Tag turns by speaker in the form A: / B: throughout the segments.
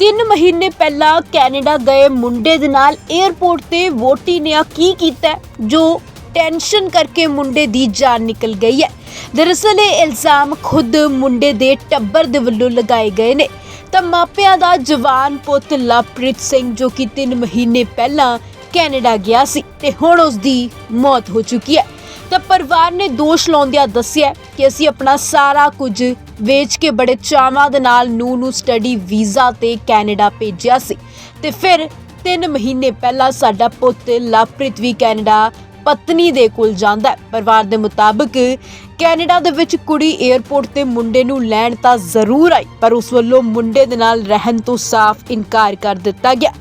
A: 3 ਮਹੀਨੇ ਪਹਿਲਾਂ ਕੈਨੇਡਾ ਗਏ ਮੁੰਡੇ ਦੇ ਨਾਲ 에ਅਰਪੋਰਟ ਤੇ ਵੋਟੀ ਨੇ ਆ ਕੀ ਕੀਤਾ ਜੋ ਟੈਨਸ਼ਨ ਕਰਕੇ ਮੁੰਡੇ ਦੀ ਜਾਨ ਨਿਕਲ ਗਈ ਹੈ। ਦਰਅਸਲ ਇਹ ਇਲਜ਼ਾਮ ਖੁਦ ਮੁੰਡੇ ਦੇ ਟੱਬਰ ਦੇ ਵੱਲੋਂ ਲਗਾਏ ਗਏ ਨੇ। ਤਾਂ ਮਾਪਿਆਂ ਦਾ ਜਵਾਨ ਪੁੱਤ ਲਵਪ੍ਰੀਤ ਸਿੰਘ ਜੋ ਕਿ 3 ਮਹੀਨੇ ਪਹਿਲਾਂ ਕੈਨੇਡਾ ਗਿਆ ਸੀ ਤੇ ਹੁਣ ਉਸ ਦੀ ਮੌਤ ਹੋ ਚੁੱਕੀ ਹੈ। ਤਾਂ ਪਰਿਵਾਰ ਨੇ ਦੋਸ਼ ਲਾਉਂਦਿਆਂ ਦੱਸਿਆ ਕਿ ਅਸੀਂ ਆਪਣਾ ਸਾਰਾ ਕੁਝ ਵੇਚ ਕੇ ਬੜੇ ਚਾਵਾਂ ਦੇ ਨਾਲ ਨੂੰ ਨੂੰ ਸਟੱਡੀ ਵੀਜ਼ਾ ਤੇ ਕੈਨੇਡਾ ਭੇਜਿਆ ਸੀ। ਤੇ ਫਿਰ 3 ਮਹੀਨੇ ਪਹਿਲਾਂ ਸਾਡਾ ਪੁੱਤ ਲਵਪ੍ਰੀਤ ਵੀ ਕੈਨੇਡਾ ਪਤਨੀ ਦੇ ਕੋਲ ਜਾਂਦਾ ਹੈ। ਪਰਿਵਾਰ ਦੇ ਮੁਤਾਬਕ ਕੈਨੇਡਾ ਦੇ ਵਿੱਚ ਕੁੜੀ 에ਅਰਪੋਰਟ ਤੇ ਮੁੰਡੇ ਨੂੰ ਲੈਣ ਤਾਂ ਜ਼ਰੂਰ ਆਈ, ਪਰ ਉਸ ਵੱਲੋਂ ਮੁੰਡੇ ਦੇ ਨਾਲ ਰਹਿਣ ਤੋਂ ਸਾਫ਼ ਇਨਕਾਰ ਕਰ ਦਿੱਤਾ ਗਿਆ,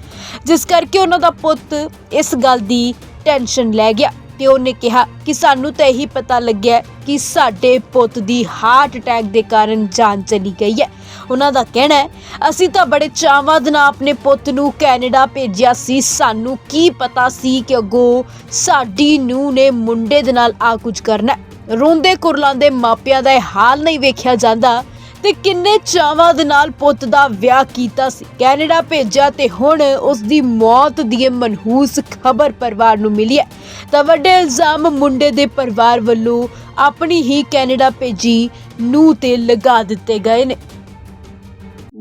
A: ਜਿਸ ਕਰਕੇ ਉਹਨਾਂ ਦਾ ਪੁੱਤ ਇਸ ਗੱਲ ਦੀ ਟੈਨਸ਼ਨ ਲੈ ਗਿਆ। ਤੇ ਉਹਨੇ ਕਿਹਾ ਕਿ ਸਾਨੂੰ ਤਾਂ ਇਹੀ ਪਤਾ ਲੱਗਿਆ ਕਿ ਸਾਡੇ ਪੁੱਤ ਦੀ ਹਾਰਟ ਅਟੈਕ ਦੇ ਕਾਰਨ ਜਾਨ ਚਲੀ ਗਈ ਹੈ ਉਹਨਾਂ ਦਾ ਕਹਿਣਾ ਹੈ, ਅਸੀਂ ਤਾਂ ਬੜੇ ਚਾਵਾਂ ਦੇ ਨਾਲ ਆਪਣੇ ਪੁੱਤ ਨੂੰ ਕੈਨੇਡਾ ਭੇਜਿਆ ਸੀ ਸਾਨੂੰ ਕੀ ਪਤਾ ਸੀ ਕਿ ਅੱਗੋਂ ਸਾਡੀ ਨੂੰ ਨੇ ਮੁੰਡੇ ਦੇ ਨਾਲ ਆ ਕੁਝ ਕਰਨਾ ਹੈ। ਰੋਂਦੇ ਕੁਰਲਾਉਂਦੇ ਮਾਪਿਆਂ ਦਾ ਇਹ ਹਾਲ ਨਹੀਂ ਵੇਖਿਆ ਜਾਂਦਾ ਤੇ ਕਿੰਨੇ ਚਾਵਾਂ ਦੇ ਨਾਲ ਪੁੱਤ ਦਾ ਵਿਆਹ ਕੀਤਾ ਸੀ। ਕੈਨੇਡਾ ਭੇਜਿਆ ਤੇ ਹੁਣ ਉਸ ਦੀ ਮੌਤ ਦੀ ਮਨਹੂਸ ਖਬਰ ਪਰਿਵਾਰ ਨੂੰ ਮਿਲੀ ਹੈ। ਤਾਂ ਵੱਡੇ ਇਲਜ਼ਾਮ ਮੁੰਡੇ ਦੇ ਪਰਿਵਾਰ ਵੱਲੋਂ ਆਪਣੀ ਹੀ ਕੈਨੇਡਾ ਭੇਜੀ ਨੂੰ ਤੇ ਲਗਾ ਦਿੱਤੇ ਗਏ ਨੇ।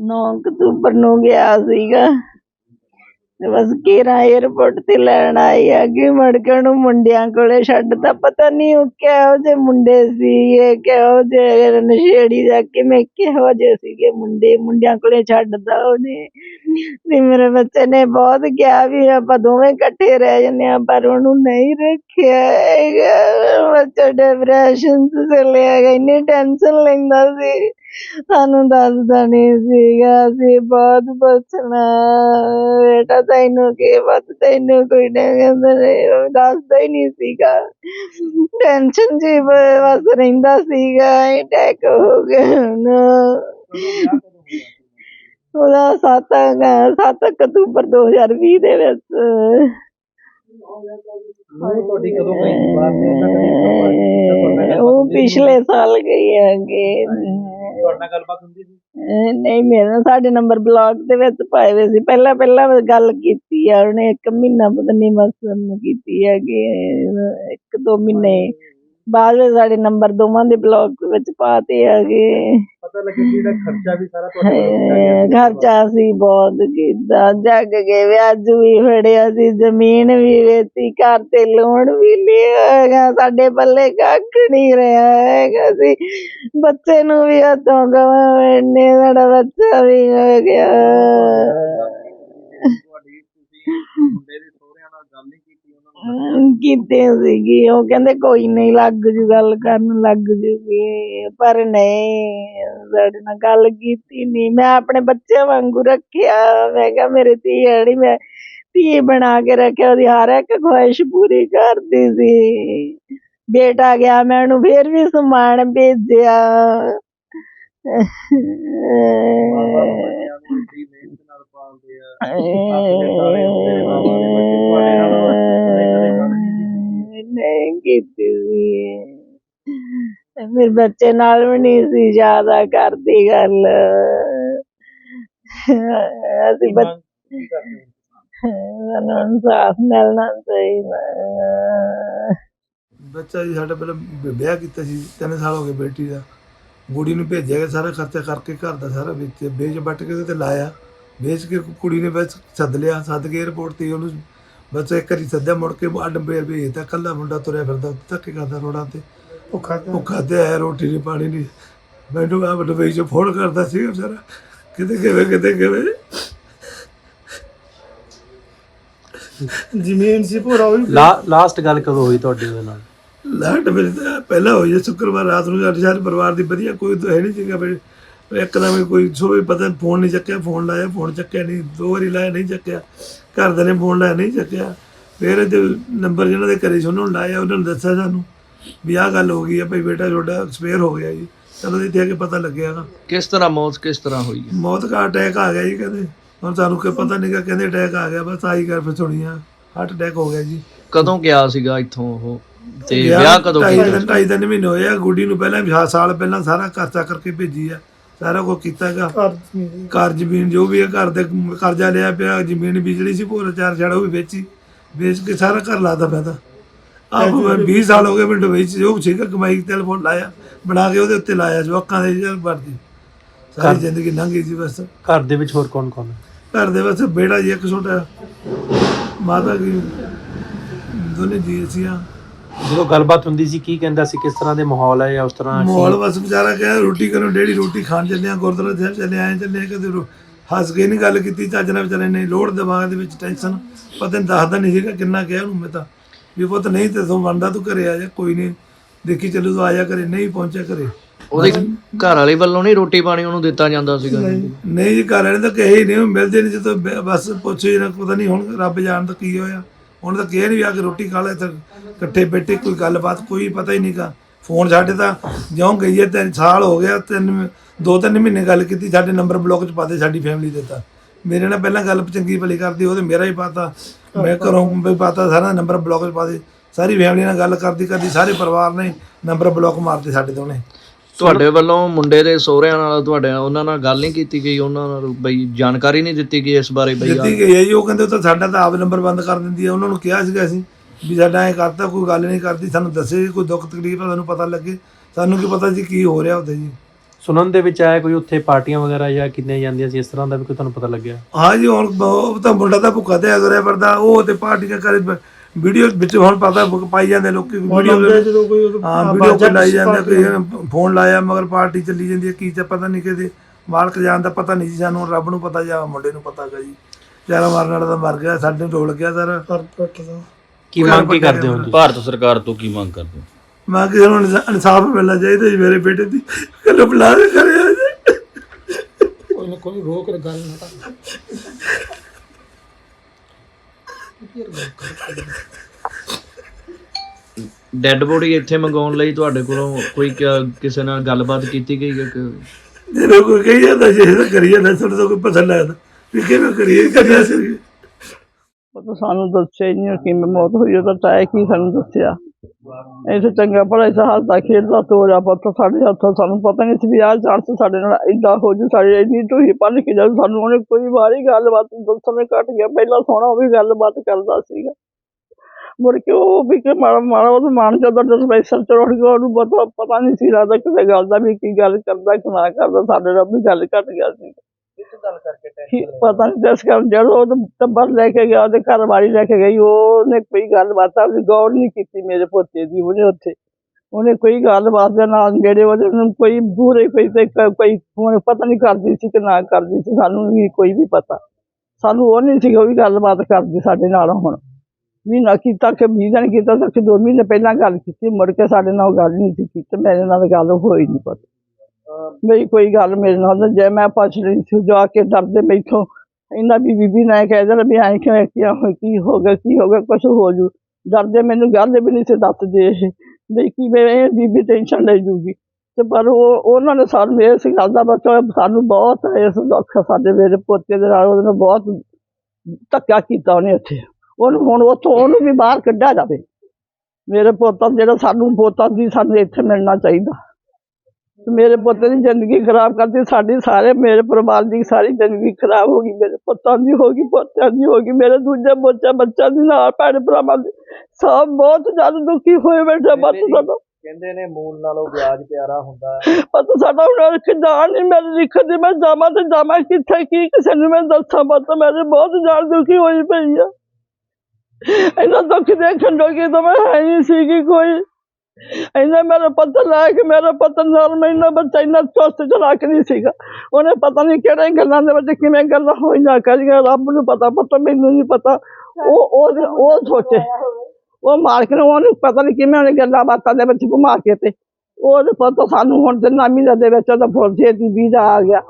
B: 9 ਅਕਤੂਬਰ ਨੂੰ ਗਿਆ ਸੀਗਾ। ਤੇ ਬਸ ਕੇਰਾ 에ਅਰਪੋਰਟ ਤੇ ਲੈਣ ਆਈ ਅੱਗੇ ਮੜਕਣ ਨੂੰ ਮੁੰਡਿਆਂ ਕੋਲੇ ਛੱਡਤਾ ਪਤਾ ਨਹੀਂ ਉਹ ਕਿਹੋ ਜਿਹੇ ਮੁੰਡੇ ਸੀ ਇਹ ਕਿਹੋ ਜਿਹੇ ਨਸ਼ੇੜੀ ਜਾ ਕੇ ਮੈਂ ਕਿਹੋ ਜਿਹੇ ਸੀਗੇ ਮੁੰਡੇ, ਮੁੰਡਿਆਂ ਕੋਲੇ ਛੱਡਦਾ ਉਹਨੇ। ਤੇ ਮੇਰੇ ਬੱਚੇ ਨੇ ਬਹੁਤ ਕਿਹਾ ਵੀ ਆਪਾਂ ਦੋਵੇਂ ਇਕੱਠੇ ਰਹਿ ਜਾਂਦੇ ਆ ਪਰ ਉਹਨੂੰ ਨਹੀਂ ਰੱਖਿਆ ਹੈਗਾ। ਬੱਚਾ ਡਿਪਰੈਸ਼ਨ ਚ ਚਲਿਆ ਗਿਆ ਇੰਨੀ ਟੈਨਸ਼ਨ ਲੈਂਦਾ ਸੀ। ਸਾਨੂੰ ਦੱਸਦਾ ਨਹੀਂ ਸੀਗਾ, ਅਸੀਂ ਬਹੁਤ ਪੁੱਛਣਾ, ਬੇਟਾ ਤੈਨੂੰ ਕੀ ਪਤਾ, ਤੈਨੂੰ ਕੋਈ ਨਹੀਂ ਦੱਸਦਾ ਹੀ ਨਹੀਂ ਸੀਗਾ। ਟੈਨਸ਼ਨ ਜੀ ਬਸ ਰਹਿੰਦਾ ਸੀਗਾ ਅਟੈਕ ਹੋ ਗਿਆ ਨਾ ਉਹਦਾ 7 7 ਅਕਤੂਬਰ 2020 ਦੇ ਵਿੱਚ।
C: ਨੂੰ ਤੁਹਾਡੀ ਕਦੋਂ ਗਈ? ਸੀ ਬਾਹਰ ਤੇ ਉਹਨਾਂ ਕਦੇ ਗੱਲਬਾਤ ਕੀਤੀ? ਤੁਹਾਡੇ ਨਾਲ ਗੱਲਬਾਤ
B: ਉਹ? ਪਿਛਲੇ ਸਾਲ ਗਈ ਹੈਗੇ।
C: ਤੁਹਾਡੇ ਨਾਲ ਗੱਲਬਾਤ ਹੁੰਦੀ ਸੀ?
B: ਅਹ ਨਹੀਂ ਮੇਰੇ ਨਾਲ ਸਾਡੇ ਨੰਬਰ ਬਲੌਗ ਦੇ ਵਿੱਚ ਪਾਏ ਹੋਏ ਸੀ। ਪਹਿਲਾਂ ਪਹਿਲਾਂ ਗੱਲ ਕੀਤੀ ਆ ਉਹਨੇ ਇੱਕ ਮਹੀਨਾ ਪਤਾ ਨਹੀਂ ਮਸਲ ਨੂੰ ਕੀਤੀ ਹੈਗੀ ਅਹ ਇੱਕ ਦੋ ਮਹੀਨੇ। ਬਾਅਦ ਵਿੱਚ ਸਾਡੇ ਨੰਬਰ ਦੋਵਾਂ ਦੇ ਬਲੌਗ ਦੇ ਵਿੱਚ ਪਾਤੇ ਹੈਗੇ।
C: ਪਤਾ ਲੱਗੇ ਕਿ ਜਿਹੜਾ ਖਰਚਾ ਵੀ ਸਾਰਾ ਤੁਹਾਡੇ ਸੀ।
B: ਖਰਚਾ ਸੀ ਬਹੁਤ ਕੀਤਾ। ਜੱਗ ਗਏ ਵਿਆਜ ਵੀ ਫੜਿਆ ਸੀ ਜ਼ਮੀਨ ਵੀ ਵੇਚੀ ਘਰ ਤੇ ਲੋਨ ਵੀ ਲਿਆ ਹੈਗਾ। ਸਾਡੇ ਪੱਲੇ ਕੱਖ ਨਹੀਂ ਰਿਹਾ ਹੈਗਾ ਸੀ। ਬੱਚੇ ਨੂੰ ਵੀ ਹੱਥੋਂ ਗਵਾਉਣੇ ਸਾਡਾ ਬੱਚਾ ਵੀ ਹੋ ਗਿਆ।
C: ਤੁਹਾਡੀ ਤੁਸੀਂ ਮੁੰਡੇ ਦੇ ਕੀਤੀ
B: ਸੀਗੀ। ਉਹ ਕਹਿੰਦੇ ਕੋਈ ਨਹੀਂ ਲੱਗ ਜੂ ਗੱਲ ਕਰਨ ਲੱਗ ਜੂਗੀ ਪਰ ਨਹੀਂ ਸਾਡੇ ਨਾਲ ਗੱਲ ਕੀਤੀ ਨਹੀਂ। ਮੈਂ ਆਪਣੇ ਬੱਚੇ ਵਾਂਗੂ ਰੱਖਿਆ। ਮੈਂ ਕਿਹਾ ਮੇਰੇ ਧੀ ਜਿਹੜੀ ਮੈਂ ਧੀ ਬਣਾ ਕੇ ਰੱਖਿਆ ਉਹਦੀ ਹਰ ਇੱਕ ਖੁਆਇਸ਼ ਪੂਰੀ ਕਰਦੀ ਸੀ। ਬੇਟਾ ਗਿਆ ਮੈਂ ਉਹਨੂੰ ਫੇਰ ਵੀ ਸਮਾਨ ਭੇਜਿਆ।
C: ਮਿਹਨਤ ਨਾਲ ਪਾਲਦੇ ਆ। ਨਹੀਂ ਕੀਤੀ।
B: ਸੀ ਮੇਰੇ ਬੱਚੇ ਨਾਲ ਵੀ ਨਹੀਂ ਸੀ ਜ਼ਿਆਦਾ ਕਰਦੀ ਗੱਲ ਅਸੀਂ ਬੱਚ-? ਸਾਨੂੰ ਇਨਸਾਫ ਮਿਲਣਾ ਚਾਹੀਦਾ
D: ਬੱਚਾ ਜੀ ਸਾਡਾ ਪਹਿਲਾਂ ਵਿ- ਵਿਆਹ ਕੀਤਾ ਸੀ 3 ਸਾਲ ਹੋ ਗਏ ਬੇਟੀ ਦਾ ਕੁੜੀ ਨੂੰ ਭੇਜਿਆ ਗਿਆ ਸਾਰਾ ਖਰਚਾ ਕਰਕੇ ਘਰ ਦਾ ਸਾਰਾ ਵਿੱਚ ਵੇਚ ਵੱਟ ਕੇ ਉਹਦੇ ਤੇ ਲਾਇਆ ਵੇਚ ਕੇ ਕੁੜੀ ਨੇ ਬਸ ਸੱਦ ਲਿਆ ਸੱਦ ਕੇ 에어ਪੋਰਟ ਤੇ ਉਹਨੂੰ ਬਸ ਇੱਕ ਵਾਰੀ ਸੱਦਿਆ ਮੁੜ ਕੇ ਅੱਡ ਬੇਰ ਭੇਜਤਾ ਕੱਲਾ ਮੁੰਡਾ ਤੁਰਿਆ ਫਿਰਦਾ ਧੱਕੇ ਕਰਦਾ ਰੋਡਾਂ ਤੇ। ਭੁੱਖਾ ਭੁੱਖਾ ਤੇ ਆਇਆ ਰੋਟੀ ਨਹੀਂ ਪਾਣੀ ਨਹੀਂ। ਮੈਨੂੰ ਆ ਵੱਡੇ ਵਿੱਚ ਫੋਨ ਕਰਦਾ ਸੀ ਵਿਚਾਰਾ ਕਿਤੇ ਕਿਵੇਂ ਕਿਤੇ ਕਿਵੇਂ।
E: ਜ਼ਮੀਨ ਸੀ ਪੂਰਾ ਵੀ
F: ਲਾ ਲਾਸਟ ਗੱਲ ਕਦੋਂ ਹੋਈ ਤੁਹਾਡੀ ਉਹਦੇ ਨਾਲ?
D: ਲਾਟ ਮੇਰੇ ਤਾਂ ਪਹਿਲਾਂ ਹੋਈ ਹੈ ਸ਼ੁੱਕਰਵਾਰ ਰਾਤ ਨੂੰ ਸਾਡੇ ਸਾਰੇ ਪਰਿਵਾਰ ਦੀ ਵਧੀਆ ਕੋਈ ਤਾਂ ਹੈ ਨਹੀਂ ਸੀਗਾ ਵੀ ਇੱਕਦਮ ਹੀ ਕੋਈ ਸੋਵੇ ਪਤਾ ਫੋਨ ਨਹੀਂ ਚੱਕਿਆ ਫੋਨ ਲਾਇਆ ਫੋਨ ਚੱਕਿਆ ਨਹੀਂ ਦੋ ਵਾਰੀ ਲਾਇਆ ਨਹੀਂ ਚੱਕਿਆ। ਘਰਦਿਆਂ ਨੇ ਫੋਨ ਲਾਇਆ ਨਹੀਂ ਚੱਕਿਆ। ਫਿਰ ਜੇ ਨੰਬਰ ਜਿਹਨਾਂ ਦੇ ਘਰੇ ਸੀ ਉਹਨਾਂ ਨੂੰ ਲਾਇਆ ਉਹਨਾਂ ਨੇ ਦੱਸਿਆ ਸਾਨੂੰ ਵੀ ਆਹ ਗੱਲ ਹੋ ਗਈ ਹੈ ਭਾਈ ਬੇਟਾ ਤੁਹਾਡਾ ਐਕਸਪਾਇਰ ਹੋ ਗਿਆ ਜੀ। ਚਲੋ ਇੱਥੇ ਆ ਕੇ ਪਤਾ ਲੱਗਿਆ ਨਾ।
F: ਕਿਸ ਤਰ੍ਹਾਂ ਮੌਤ ਕਿਸ ਤਰ੍ਹਾਂ ਹੋਈ ਹੈ?
D: ਮੌਤ ਦਾ ਅਟੈਕ ਆ ਗਿਆ ਜੀ ਕਹਿੰਦੇ। ਹੁਣ ਸਾਨੂੰ ਕੋਈ ਪਤਾ ਨਹੀਂਗਾ ਕਹਿੰਦੇ ਅਟੈਕ ਆ ਗਿਆ ਬਸ ਆਈ ਕਰ ਫਿਰ ਸੁਣੀਆਂ ਹਾਰਟ ਅਟੈਕ ਹੋ ਗਿਆ ਜੀ।
F: ਕਦੋਂ ਗਿਆ ਸੀਗਾ ਇੱਥੋਂ ਉਹ? ਤੇ
D: ਵਿਆਹ
F: ਕਦੋਂ
D: ਢਾਈ
F: ਕੀਤਾ?
D: ਦਿਨ ਢਾਈ ਦਿਨ ਮਹੀਨੇ ਹੋਏ ਆ ਗੁੱਡੀ ਨੂੰ ਪਹਿਲਾਂ ਵੀ ਸਾਲ ਪਹਿਲਾਂ ਸਾਰਾ ਖਰਚਾ ਕਰਕੇ ਭੇਜੀ ਆ। ਸਾਰਾ ਕੁਝ ਕੀਤਾਗਾ। ਘਰ ਜ਼ਮੀਨ ਜੋ। ਵੀ ਹੈ ਘਰ ਦੇ ਕਰਜ਼ਾ ਲਿਆ ਪਿਆ ਜ਼ਮੀਨ ਬਿਜਲੀ ਸੀ ਭੋਰਾ ਚਾਰ ਛੜਾ ਉਹ ਵੀ ਵੇਚੀ। ਵੇਚ ਕੇ ਸਾਰਾ ਘਰ ਲਾਦਾ ਪਿਆ ਤਾਂ। ਆਪ ਮੈਂ 20 ਸਾਲ ਹੋ ਗਏ ਮੈਂ ਡੁਬਈ ਚ ਜੋ ਸੀਗਾ ਕਮਾਈ ਟੈਲੀਫੋਨ ਲਾਇਆ। ਬਣਾ ਕੇ ਉਹਦੇ ਉੱਤੇ ਲਾਇਆ ਜਵਾਕਾਂ ਦੇ ਜਲ ਵਰਦੀ। ਸਾਰੀ ਜ਼ਿੰਦਗੀ ਲੰਘ ਜੀ ਬਸ।
G: ਘਰ ਦੇ ਵਿੱਚ ਹੋਰ ਕੌਣ ਕੌਣ
D: ਘਰ ਦੇ ਬਸ ਬੇੜਾ ਜੀ ਇੱਕ ਛੋਟਾ ਮਾਤਾ ਜੀ ਦੋਨੇ ਜੀ ਅਸੀਂ ਆ
G: ਜਦੋਂ ਗੱਲਬਾਤ ਹੁੰਦੀ ਸੀ ਕੀ ਕਹਿੰਦਾ ਸੀ ਕਿਸ ਤਰ੍ਹਾਂ ਦੇ ਮਾਹੌਲ ਹੈ ਜਾਂ ਉਸ ਤਰ੍ਹਾਂ ਕੀ-
D: ਮਾਹੌਲ ਬਸ ਵਿਚਾਰਾ ਕਹਿੰਦਾ ਰੋਟੀ ਕਰੋ ਡੇੜੀ ਰੋਟੀ ਖਾਣ ਚੱਲੇ ਆ ਗੁਰਦੁਆਰਾ ਸਾਹਿਬ ਚੱਲੇ ਆਏ ਚੱਲੇ ਆ, ਕਦੇ ਰੋ- ਹੱਸ ਕੇ ਨਹੀਂ ਗੱਲ ਕੀਤੀ ਚੱਜ ਨਾਲ ਵਿਚਾਰੇ ਨੇ ਲੋੜ ਦਿਮਾਗ ਦੇ ਵਿੱਚ ਟੈਨਸ਼ਨ ਪਤਾ ਨਹੀਂ ਦੱਸਦਾ ਨਹੀਂ ਸੀਗਾ ਕਿੰਨਾ ਕਿਹਾ ਉਹਨੂੰ ਮੈਂ ਤਾਂ। ਵੀ ਪੁੱਤ ਨਹੀਂ ਤੇ ਤੂੰ ਮੰਨਦਾ ਤੂੰ ਘਰੇ ਆ ਜਾ ਕੋਈ ਨਹੀਂ ਦੇਖੀ ਚੱਲੂ ਤੂੰ ਆ ਜਾ ਘਰੇ ਨਹੀਂ ਪਹੁੰਚਿਆ ਘਰੇ।
F: ਉਹਦੇ ਘਰ ਵਾਲੇ ਵੱਲੋਂ ਨਹੀਂ ਰੋਟੀ ਪਾਣੀ ਉਹਨੂੰ ਦਿੱਤਾ ਜਾਂਦਾ ਸੀਗਾ
D: ਨਹੀਂ ਜੀ ਘਰ ਵਾਲੇ ਤਾਂ ਕਹੇ ਹੀ ਨਹੀਂ ਉਹ ਮਿਲਦੇ ਨਹੀਂ ਜਦੋਂ ਬ- ਬਸ ਪੁੱਛੇ ਨਾ ਪਤਾ ਨਹੀਂ ਹੁਣ ਰੱਬ ਜਾਣਦਾ ਕੀ ਹੋਇਆ। ਹੁਣ ਤਾਂ ਕਿਹਾ ਨਹੀਂ ਵੀ ਆ ਕੇ ਰੋਟੀ ਖਾ ਲੈ ਤਾਂ ਇਕੱਠੇ ਬੈਠੇ, ਕੋਈ ਗੱਲਬਾਤ, ਕੋਈ ਪਤਾ ਹੀ ਨਹੀਂਗਾ। ਫੋਨ ਸਾਡੇ ਤਾਂ ਜਿਉਂ ਗਈ ਹੈ, ਤਿੰਨ ਸਾਲ ਹੋ ਗਿਆ, ਤਿੰਨ, ਦੋ ਤਿੰਨ ਮਹੀਨੇ ਗੱਲ ਕੀਤੀ, ਸਾਡੇ ਨੰਬਰ ਬਲੌਕ ਚ ਪਾ ਦੇ ਸਾਡੀ ਫੈਮਿਲੀ ਦੇ ਤਾਂ। ਮੇਰੇ ਨਾਲ ਪਹਿਲਾਂ ਗੱਲ ਚੰਗੀ ਭਲੀ ਕਰਦੀ, ਉਹਦੇ ਮੇਰਾ ਹੀ ਪਤਾ। ਮੈਂ ਘਰੋਂ ਵੀ ਪਤਾ, ਸਾਰਾ ਨੰਬਰ ਬਲੌਕ ਚ ਪਾ ਦੇ ਸਾਰੀ ਫੈਮਿਲੀ ਨਾਲ ਗੱਲ ਕਰਦੀ ਕਰਦੀ ਸਾਰੇ ਪਰਿਵਾਰ ਨੇ ਨੰਬਰ ਬਲੌਕ ਮਾਰਤੇ ਸਾਡੇ ਤੋਂ ਉਹਨੇ
F: ਤੁਹਾਡੇ ਵੱਲੋਂ ਮੁੰਡੇ ਦੇ ਸਹੁਰਿਆਂ ਨਾਲ ਤੁਹਾਡੇ ਉਹਨਾਂ ਨਾਲ ਗੱਲ ਨਹੀਂ ਕੀਤੀ ਗਈ? ਉਹਨਾਂ ਨਾਲ ਬਈ ਜਾਣਕਾਰੀ ਨਹੀਂ ਦਿੱਤੀ ਗਈ ਇਸ ਬਾਰੇ ਬਈ
D: ਦਿੱਤੀ ਗਈ ਹੈ ਜੀ। ਉਹ ਕਹਿੰਦੇ ਉਹ ਤਾਂ ਸਾਡਾ ਤਾਂ ਆਪ ਨੰਬਰ ਬੰਦ ਕਰ ਦਿੰਦੀ ਹੈ। ਉਹਨਾਂ ਨੂੰ ਕਿਹਾ ਸੀਗਾ ਅਸੀਂ ਵੀ ਸਾਡਾ ਐ ਕਰਤਾ ਕੋਈ ਗੱਲ ਨਹੀਂ ਕਰਦੀ। ਸਾਨੂੰ ਦੱਸੇ ਕੋਈ ਦੁੱਖ ਤਕਲੀਫ ਆ ਸਾਨੂੰ ਪਤਾ ਲੱਗੇ। ਸਾਨੂੰ ਕੀ ਪਤਾ ਜੀ ਕੀ ਹੋ ਰਿਹਾ ਉੱਥੇ ਜੀ।
G: ਸੁਣਨ ਦੇ ਵਿੱਚ ਆਇਆ ਕੋਈ ਉੱਥੇ ਪਾਰਟੀਆਂ ਵਗੈਰਾ ਜਾਂ ਕਿੰਨੇ ਜਾਂਦੀਆਂ ਸੀ? ਇਸ ਤਰ੍ਹਾਂ ਦਾ ਵੀ ਕੋਈ ਤੁਹਾਨੂੰ ਪਤਾ ਲੱਗਿਆ?
D: ਹਾਂ ਜੀ ਹੁਣ ਉਹ ਤਾਂ ਮੁੰਡਾ ਤਾਂ ਭੁੱਖਾ ਤੇ ਕਰਿਆ ਪਰਦਾ ਉਹ ਤੇ ਪਾਰਟੀਆਂ ਕਰੇ ਵੀਡੀਓ ਵਿੱਚ ਹੁਣ ਪਤਾ ਪਾਈ ਜਾਂਦੇ ਲੋਕੀ ਵੀਡੀਓ
C: ਜਦੋਂ ਕੋਈ
D: ਹਾਂ ਵੀਡੀਓ ਕੋ ਲਾਈ ਜਾਂਦੇ ਕੋਈ ਫੋਨ ਲਾਇਆ ਮਗਰ ਪਾਰਟੀ ਚੱਲੀ ਜਾਂਦੀ ਹੈ ਕੀ ਚ ਪਤਾ ਨਹੀਂ ਕਿਤੇ ਮਾਲਕ ਜਾਣ ਦਾ ਪਤਾ ਨਹੀਂ ਜੀ ਸਾਨੂੰ ਹੁਣ ਰੱਬ ਨੂੰ ਪਤਾ ਜਾਂ ਮੁੰਡੇ ਨੂੰ ਪਤਾ ਗਾ ਜੀ। ਚਾਰਾ ਮਾਰਨ ਵਾਲਾ ਤਾਂ ਮਰ ਗਿਆ ਸਾਡੇ ਨੂੰ ਰੋਲ ਗਿਆ ਸਾਰਾ।
G: ਕੀ ਮੰਗ ਕੀ ਕਰਦੇ ਹੋ?
H: ਭਾਰਤ ਸਰਕਾਰ ਤੋਂ ਕੀ ਮੰਗ ਕਰਦੇ ਹੋ?
D: ਮੈਂ ਕਿਸੇ ਨੂੰ ਇਨਸਾ- ਇਨਸਾਫ ਮਿਲਣਾ ਚਾਹੀਦਾ ਜੀ ਮੇਰੇ ਬੇਟੇ ਦੀ। ਕੱਲ ਬੁਲਾ ਕੇ ਕਰਿਆ ਜੀ।
C: ਕੋਈ ਨਾ ਕੋਈ ਰੋਕ ਗੱਲ ਨਾ ਕਰ।
F: ਡੈੱਡ ਬੋਡੀ ਇੱਥੇ ਮੰਗਾਉਣ ਲਈ ਤੁਹਾਡੇ ਕੋਲੋਂ ਕੋਈ ਕ- ਕਿਸੇ ਨਾਲ ਗੱਲਬਾਤ ਕੀਤੀ ਗਈ ਹੈ ਕਿ
D: ਜਦੋਂ ਕੋਈ ਕਹੀ ਜਾਂਦਾ ਜੀ ਇਹ ਤਾਂ ਕਰੀ ਜਾਂਦਾ ਸਾਨੂੰ ਤਾਂ ਕੋਈ ਪਤਾ ਨਹੀਂ ਲੱਗਦਾ ਵੀ ਕਿਵੇਂ ਕਰੀਏ ਕਰਿਆ ਸੀ
I: ਉਹ ਤਾਂ ਸਾਨੂੰ ਦੱਸਿਆ ਹੀ ਨਹੀਂ ਕਿਵੇਂ ਮੌਤ ਹੋਈ ਉਹ ਤਾਂ ਚਾਹੇ ਕੀ ਸਾਨੂੰ ਦੱਸਿਆ। ਐਸੇ ਚੰਗਾ ਭਲਾ ਇਸ ਹੱਸਦਾ ਖੇਡਦਾ ਤੋਰਿਆ ਪੁੱਤ, ਸਾਡੇ ਹੱਥੋਂ ਸਾਨੂੰ ਪਤਾ ਨਹੀਂ ਸੀ ਵੀ ਆਹ ਚਾਂਸ ਸਾਡੇ ਨਾਲ ਏਦਾਂ ਹੋ ਜੂ, ਸਾਡੇ ਇੰਨੀ ਢੂਹੀ ਪੰਨ ਕੇ ਜਦ ਸਾਨੂੰ ਉਹਨੇ ਕੋਈ ਵਾਰੀ ਗੱਲਬਾਤ ਦੱਸਣੇ ਕੱਟ ਗਿਆ, ਪਹਿਲਾਂ ਸੋਹਣਾ ਉਹ ਵੀ ਗੱਲਬਾਤ ਕਰਦਾ ਸੀਗਾ। ਮੁੜ ਕੇ ਉਹ ਵੀ ਕਿ ਮਾੜਾ ਮਾੜਾ ਉਹ ਮਨ ਜਦੋਂ ਡਿਸਪੈਂਸਰ ਚ ਰੁੜ ਗਿਆ, ਉਹਨੂੰ ਪਤਾ ਪਤਾ ਨਹੀਂ ਸੀ ਲੱਗਦਾ ਕਿਸੇ ਗੱਲ ਦਾ ਵੀ ਕੀ ਗੱਲ ਕਰਦਾ, ਕਿ ਨਾ ਕਰਦਾ, ਸਾਡੇ ਨਾਲ ਵੀ ਗੱਲ ਘਟ ਗਿਆ ਸੀ। ਕੀ ਪਤਾ ਨਹੀਂ ਦੱਸ ਕਰ ਜਦੋਂ ਉਹ ਟੱਬਰ ਲੈ ਕੇ ਗਿਆ ਉਹਦੇ ਘਰ ਵਾਲੀ ਲੈ ਕੇ ਗਈ ਉਹਨੇ ਕੋਈ ਗੱਲਬਾਤ ਆਪਣੀ ਗੌਰ ਨਹੀਂ ਕੀਤੀ ਮੇਰੇ ਪੋਤੇ ਦੀ ਉਹਨੇ ਉੱਥੇ ਉਹਨੇ ਕੋਈ ਗੱਲਬਾਤ ਦੇ ਨਾਲ ਜਿਹੜੇ ਉਹਦੇ ਨੂੰ ਕੋਈ ਬੂਰੇ ਕੋਈ ਤੇ ਕ- ਕੋਈ ਹੁਣ ਪਤਾ ਨਹੀਂ ਕਰਦੀ ਸੀ ਕਿ ਨਾ ਕਰਦੀ ਸੀ ਸਾਨੂੰ ਵੀ ਕੋਈ ਵੀ ਪਤਾ। ਸਾਨੂੰ ਉਹ ਨਹੀਂ ਸੀ ਉਹ ਵੀ ਗੱਲਬਾਤ ਕਰਦੀ ਸਾਡੇ ਨਾਲ ਹੁਣ। ਮਹੀਨਾ ਕੀਤਾ ਕਿ ਮਹੀਨਾ ਨਹੀਂ ਕੀਤਾ ਤਾਂ ਕਿ ਦੋ ਮਹੀਨੇ ਪਹਿਲਾਂ ਗੱਲ ਕੀਤੀ ਮੁੜ ਕੇ ਸਾਡੇ ਨਾਲ ਗੱਲ ਨਹੀਂ ਸੀ ਕੀਤੀ ਮੇਰੇ ਨਾਲ ਗੱਲ ਹੋਈ ਨਹੀਂ ਪਤਾ। ਮੇਰੀ ਕੋਈ ਗੱਲ ਮੇਰੇ ਨਾਲ ਜੇ ਮੈਂ ਪੁੱਛ ਰਹੀ ਸੀ ਜਾ ਕੇ ਡਰਦੇ ਮੈਥੋਂ ਇਹਨਾਂ ਵੀ ਬੀਬੀ ਨੇ ਕਹਿ ਦੇਣਾ ਵੀ ਐਂ ਕਿਵੇਂ ਕਿਹਾ ਹੋਇਆ, ਕੀ ਹੋ ਗਿਆ, ਕੀ ਹੋ ਗਿਆ, ਕੁਛ ਹੋ ਜੂ। ਡਰਦੇ ਮੈਨੂੰ ਗੱਲ ਵੀ ਨਹੀਂ ਸੀ ਦੱਸਦੇ ਇਹ ਵੀ ਕੀ ਮੇਰੇ ਬੀਬੀ ਟੈਨਸ਼ਨ ਲੈ ਜੂਗੀ। ਤੇ ਪਰ ਉਹ, ਉਹਨਾਂ ਨੇ ਸਾਨੂੰ ਇਹ ਸੀ ਗੱਲ ਦਾ ਬਚਾ ਸਾਨੂੰ ਬਹੁਤ ਇਸ ਦੁੱਖ ਸਾਡੇ ਮੇਰੇ ਪੋਤੇ ਦੇ ਨਾਲ, ਉਹਦੇ ਨਾਲ ਬਹੁਤ ਧੱਕਾ ਕੀਤਾ ਉਹਨੇ ਇੱਥੇ ਉਹਨੂੰ ਹੁਣ ਉੱਥੋਂ ਉਹਨੂੰ ਵੀ ਬਾਹਰ ਕੱਢਿਆ ਜਾਵੇ। ਮੇਰੇ ਪੋਤਾ, ਜਿਹੜਾ ਸਾਨੂੰ, ਪੋਤਾ ਦੀ ਸਾਨੂੰ ਇੱਥੇ ਮਿਲਣਾ ਚਾਹੀਦਾ। ਮੇਰੇ ਪੁੱਤ ਦੀ ਜ਼ਿੰਦਗੀ ਖਰਾਬ ਕਰਤੀ ਸਾਡੀ ਸਾਰੇ ਮੇਰੇ ਪਰਿਵਾਰ ਦੀ ਸਾਰੀ ਜ਼ਿੰਦਗੀ ਖਰਾਬ ਹੋ ਗਈ ਮੇਰੇ ਪੁੱਤਾਂ ਦੀ ਹੋ ਗਈ ਪੋਤਿਆਂ ਦੀ ਹੋ ਗਈ ਮੇਰੇ ਦੂਜੇ ਬੱਚੇ ਬੱਚਿਆਂ ਦੀ ਨਾਲ ਭੈਣ ਭਰਾਵਾਂ ਦੀ ਸਭ ਬਹੁਤ ਜ਼ਿਆਦਾ ਦੁਖੀ ਹੋਏ ਬੈਠੇ ਬਸ ਸਾਡਾ
F: ਕਹਿੰਦੇ ਨੇ ਮੂਲ ਨਾਲੋਂ ਵਿਆਜ ਪਿਆਰਾ ਹੁੰਦਾ ਹੈ।
I: ਬਸ ਸਾਡਾ ਹੁਣ ਖਿਜਾਨ ਨਹੀਂ ਮੇਰੇ ਲਿਖਦੀ ਮੈਂ ਜਾਵਾਂ ਤੇ ਜਾਵਾਂ ਕਿੱਥੇ ਕੀ ਕਿਸੇ ਨੂੰ ਮੈਂ ਦੱਸਾਂ? ਬਸ ਮੇਰੇ ਬਹੁਤ ਜ਼ਿਆਦਾ ਦੁਖੀ ਹੋਈ ਪਈ ਆ। ਇਹਨਾਂ ਦੁੱਖ ਦੇਖਣ ਜੋਗੀ ਤਾਂ ਮੈਂ ਹੈ ਨਹੀਂ ਸੀਗੀ ਕੋਈ। ਇਹਨਾਂ ਮੇਰਾ ਪਤਾ ਲਾ ਕੇ ਮੇਰਾ ਪਤਾ ਨਾਲ ਮੈਨੂੰ ਬੱਚਾ ਇੰਨਾ ਚੁਸਤ ਚਲਾਕ ਨਹੀਂ ਸੀਗਾ। ਉਹਨੇ ਪਤਾ ਨਹੀਂ ਕਿਹੜੇ ਗੱਲਾਂ ਦੇ ਵਿੱਚ ਕਿਵੇਂ ਗੱਲਾਂ ਹੋਈਆਂ ਕਰੀਆਂ ਰੱਬ ਨੂੰ ਪਤਾ ਪਤਾ ਮੈਨੂੰ ਨਹੀਂ ਪਤਾ। ਉਹ ਉਹ ਉਹ ਸੋਚੇ। ਉਹ ਮਾਲਕ ਨੂੰ ਉਹਨੂੰ ਪਤਾ ਨਹੀਂ ਕਿਵੇਂ ਉਹਨੇ ਗੱਲਾਂ ਬਾਤਾਂ ਦੇ ਵਿੱਚ ਘੁਮਾ ਕੇ ਤੇ ਉਹਨੂੰ ਪਤਾ ਸਾਨੂੰ ਹੁਣ ਤੇ ਮਹੀਨੇ ਦੇ ਵਿੱਚ ਉਹਦਾ ਫੌਜੀ ਦੀ ਵੀਜ਼ਾ ਆ ਗਿਆ।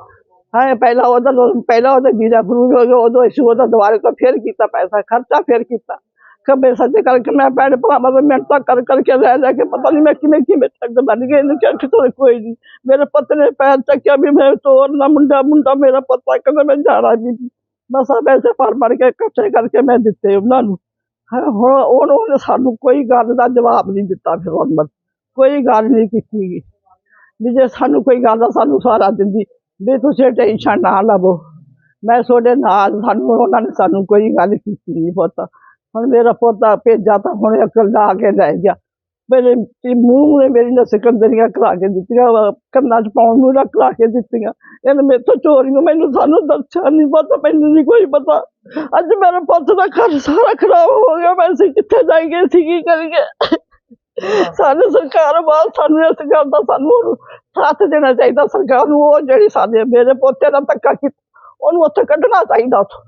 I: ਹਾਂ, ਪਹਿਲਾਂ ਉਹਦਾ ਪਹਿਲਾਂ ਉਹਦਾ ਵੀਜ਼ਾ ਫਰੂਜ ਹੋ ਗਿਆ ਉਦੋਂ ਅਸੀਂ ਉਹਦਾ ਦੁਬਾਰਾ ਤੋਂ ਫਿਰ ਕੀਤਾ ਪੈਸਾ, ਖਰਚਾ ਫਿਰ ਕੀਤਾ। ਖੱਬੇ ਸੱਜੇ ਕਰਕੇ ਮੈਂ ਭੈਣ ਭਰਾਵਾਂ ਤੋਂ ਮਿਹਨਤਾਂ ਕਰ ਕਰਕੇ ਲੈ ਲੈ ਕੇ ਪਤਾ ਨਹੀਂ ਮੈਂ ਕਿਵੇਂ ਕਿਵੇਂ ਤੱਕ ਬਣ ਗਈ, ਇਹਨੂੰ ਚੱਕ ਤੋਂ ਕੋਈ ਨਹੀਂ। ਮੇਰੇ ਪੁੱਤ ਨੇ ਪੈਰ ਚੱਕਿਆ ਵੀ ਮੈਂ ਤੋਰਨਾ ਮੁੰਡਾ ਮੁੰਡਾ ਮੇਰਾ ਪਤਾ ਕਹਿੰਦਾ ਮੈਂ ਜਾਣਾ ਵੀ ਨਹੀਂ। ਬਸ ਆ ਪੈਸੇ ਭਰ ਭਰ ਕੇ ਇਕੱਠੇ ਕਰਕੇ ਮੈਂ ਦਿੱਤੇ ਉਹਨਾਂ ਨੂੰ। ਹੁਣ ਹੁਣ ਉਹਨੇ ਸਾਨੂੰ ਕੋਈ ਗੱਲ ਦਾ ਜਵਾਬ ਨਹੀਂ ਦਿੱਤਾ ਫਿਰ ਉਹਨੇ ਕੋਈ ਗੱਲ ਨਹੀਂ ਕੀਤੀ ਗੀ। ਵੀ ਜੇ ਸਾਨੂੰ ਕੋਈ ਗੱਲ ਦਾ ਸਾਨੂੰ ਸਾਰਾ ਦਿੰਦੀ, ਵੀ ਤੁਸੀਂ ਟੈਨਸ਼ਨ ਨਾ ਲਵੋ। ਮੈਂ ਤੁਹਾਡੇ ਨਾਲ, ਸਾਨੂੰ ਉਹਨਾਂ ਨੇ ਸਾਨੂੰ ਕੋਈ ਗੱਲ ਕੀਤੀ ਨਹੀਂ ਪਤਾ। ਹੁਣ ਮੇਰਾ ਪੋਤਾ ਭੇਜਾ ਤਾਂ ਹੁਣ ਅਕਲ ਲਾ ਕੇ ਲੈ ਗਿਆ। ਮੇਰੇ ਮੂੰਹ ਨੇ ਮੇਰੀ ਨਾ ਸਿਕੰਦਰੀਆਂ ਕਰਾ ਕੇ ਦਿੱਤੀਆਂ ਕੰਨਾਂ 'ਚ ਪਾਉਣ ਨੂੰ ਰੱਖ ਲਾ ਕੇ ਦਿੱਤੀਆਂ। ਇਹਨੇ ਮੇਰੇ ਤੋਂ ਨੂੰ ਮੈਨੂੰ ਸਾਨੂੰ ਦੱਸਿਆ ਨਹੀਂ ਪਤਾ ਮੈਨੂੰ ਨਹੀਂ ਕੋਈ ਪਤਾ। ਅੱਜ ਮੇਰੇ ਪੁੱਤ ਦਾ ਘਰ ਸਾਰਾ ਖਰਾਬ ਹੋ ਗਿਆ, ਮੈਂ ਅਸੀਂ ਕਿੱਥੇ ਜਾਈਏ ਸੀ ਕੀ ਕਰੀਏ? ਸਾਨੂੰ ਸਰਕਾਰ ਬਾਅਦ ਸਾਨੂੰ ਇਸ ਗੱਲ ਦਾ ਸਾਨੂੰ ਸਾਥ ਦੇਣਾ ਚਾਹੀਦਾ। ਸਰਕਾਰ ਨੂੰ ਉਹ ਜਿਹੜੀ ਸਾਡੇ ਮੇਰੇ ਪੋਤੇ ਨਾਲ ਧੱਕਾ ਕੀਤਾ, ਉਹਨੂੰ ਉੱਥੇ ਕੱਢਣਾ ਚਾਹੀਦਾ ਉੱਥੋਂ।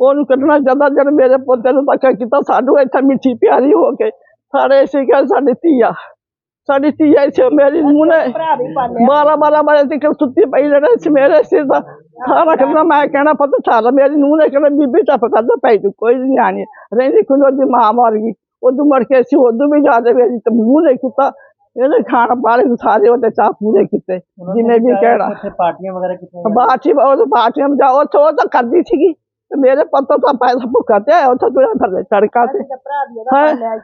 I: ਉਹਨੂੰ ਕੱਢਣਾ ਚਾਹੀਦਾ ਜਦ ਮੇਰੇ ਪੋਤੇ ਨੂੰ ਧੱਕਾ ਕੀਤਾ ਸਾਨੂੰ ਇੱਥੇ ਮਿੱਠੀ ਪਿਆਰੀ ਹੋ ਕੇ ਸਾਡੇ ਇਸੇ ਗੱਲ ਸਾਡੀ ਧੀਆ ਸਾਡੀ ਧੀਆ ਇਸੇ ਮੇਰੀ ਨੂੰਹ ਨੇ ਬਾਰਾਂ ਬਾਰਾਂ ਬਾਰਾਂ ਤੱਕ ਸੁੱਤੀ ਪਈ ਰਹਿਣਾ ਸੀ ਮੇਰੇ ਸਿਰ ਦਾ? ਸਾਰਾ ਕਰਨਾ ਮੈਂ ਕਹਿਣਾ ਪਤਾ ਸਾਰਾ ਮੇਰੀ ਨੂੰਹ ਨੇ ਕਹਿਣਾ ਬੀਬੀ ਤਾਂ ਕਰਦਾ ਪਈ ਤੂੰ ਕੋਈ ਨਹੀਂ ਆਣੀ। ਰਹਿੰਦੀ ਖੁਦ ਦੀ ਮਾਂ ਮਰ ਗਈ। ਉਦੋਂ ਮਰ ਕੇ ਸੀ ਉਦੋਂ ਵੀ ਜ਼ਿਆਦਾ ਮੇਰੀ ਤੇ ਮੂੰਹ ਨੇ ਕੀਤਾ ਇਹਨੇ ਖਾਣ ਪਾਲੇ ਸਾਰੇ ਉਹਦੇ ਚਾਹ ਪੂਰੇ ਕੀਤੇ ਜਿਵੇਂ ਵੀ ਕਹਿਣਾ।
G: ਪਾਰਟੀਆਂ ਵਗੈਰਾ ਕਿਤੇ
I: ਬਾਅਦ ਉਹ ਜਾਓ ਉੱਥੇ ਉਹ ਤਾਂ ਕਰਦੀ ਸੀਗੀ। ਤੇ ਮੇਰੇ ਪੱਤੋ ਤਾਂ ਪੈਸਾ ਭੁੱਖਾ ਤੇ ਆਇਆ ਉੱਥੇ ਤੁਰਿਆ ਫਿਰਦੇ ਸੜਕਾਂ ਤੇ। ਹੈਂ?